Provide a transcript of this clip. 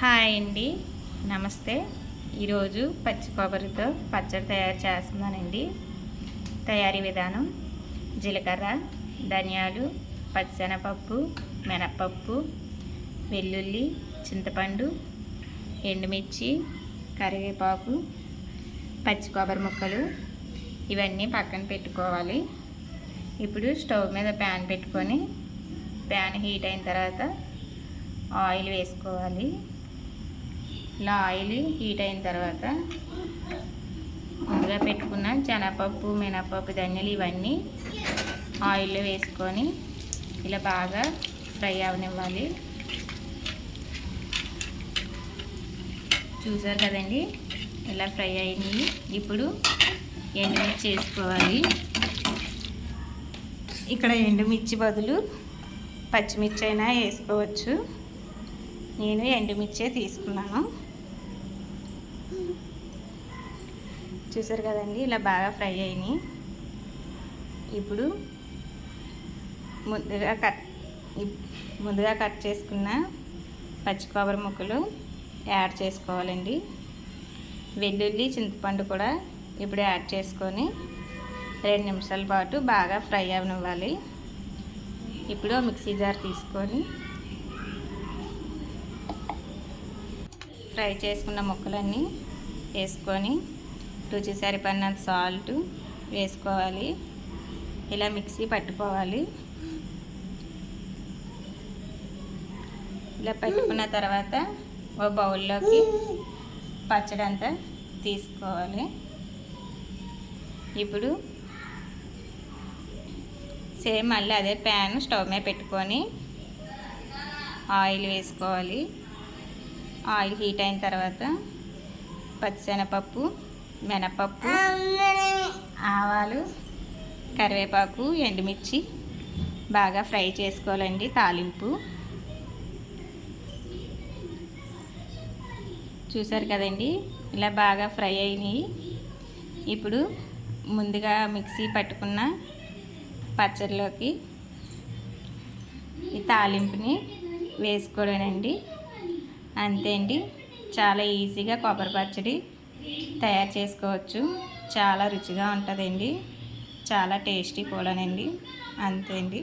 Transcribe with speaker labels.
Speaker 1: Hi అండి. నమస్తే. ఈరోజు పచ్చి కొబ్బరితో పచ్చడి తయారు చేస్తున్నానండి. తయారీ విధానం జీలకర్ర ధనియాలు పచ్చిశనగపప్పు మినప్పప్పు వెల్లుల్లి చింతపండు ఎండుమిర్చి కరివేపాకు పచ్చి కొబ్బరి ముక్కలు ఇవన్నీ పక్కన పెట్టుకోవాలి. ఇప్పుడు స్టవ్ మీద ప్యాన్ పెట్టుకొని ప్యాన్ హీట్ అయిన తర్వాత ఆయిల్ వేసుకోవాలి. ఇలా ఆయిల్ హీట్ అయిన తర్వాత ముందుగా పెట్టుకున్న శనగపప్పు మినపప్పు ధనియాలు ఇవన్నీ ఆయిల్లో వేసుకొని ఇలా బాగా ఫ్రై అవనివ్వాలి. చూసారు కదండి? ఇలా ఫ్రై అయినాయి ఇప్పుడు ఎండుమిర్చి వేసుకోవాలి. ఇక్కడ ఎండుమిర్చి బదులు పచ్చిమిర్చి అయినా వేసుకోవచ్చు. నేను ఎండుమిర్చే తీసుకున్నాను. చూసారు కదండి ఇలా బాగా ఫ్రై అయినాయి. ఇప్పుడు ముందుగా కట్ ముందుగా కట్ చేసుకున్న పచ్చి కొబ్బరి ముక్కలు యాడ్ చేసుకోవాలండి. వెల్లుల్లి చింతపండు కూడా ఇప్పుడు యాడ్ చేసుకొని రెండు నిమిషాల పాటు బాగా ఫ్రై అవనివ్వాలి. ఇప్పుడు మిక్సీ జార్ తీసుకొని ఫ్రై చేసుకున్న ముక్కలన్నీ వేసుకొని రుచి సరిపడినంత సాల్ట్ వేసుకోవాలి. ఇలా మిక్సీ పట్టుకోవాలి. ఇలా పెట్టుకున్న తర్వాత ఓ బౌల్లోకి పచ్చడి అంతా తీసుకోవాలి. ఇప్పుడు సేమ్ మళ్ళీ అదే ప్యాన్ స్టవ్ మీద పెట్టుకొని ఆయిల్ వేసుకోవాలి. ఆయిల్ హీట్ అయిన తర్వాత పచ్చిశనగపప్పు మినపప్పు ఆవాలు కరివేపాకు ఎండుమిర్చి. బాగా ఫ్రై చేసుకోవాలండి తాలింపు. చూసారు కదండి ఇలా బాగా ఫ్రై అయినాయి. ఇప్పుడు ముందుగా మిక్సీ పట్టుకున్న పచ్చడిలోకి ఈ తాలింపుని వేసుకోవడానండి అంతే అండి చాలా ఈజీగా కొబ్బరి పచ్చడి తయారు చేసుకోవచ్చు. చాలా రుచిగా ఉంటుందండి. చాలా టేస్టీ కూడానండి. అంతే అండి.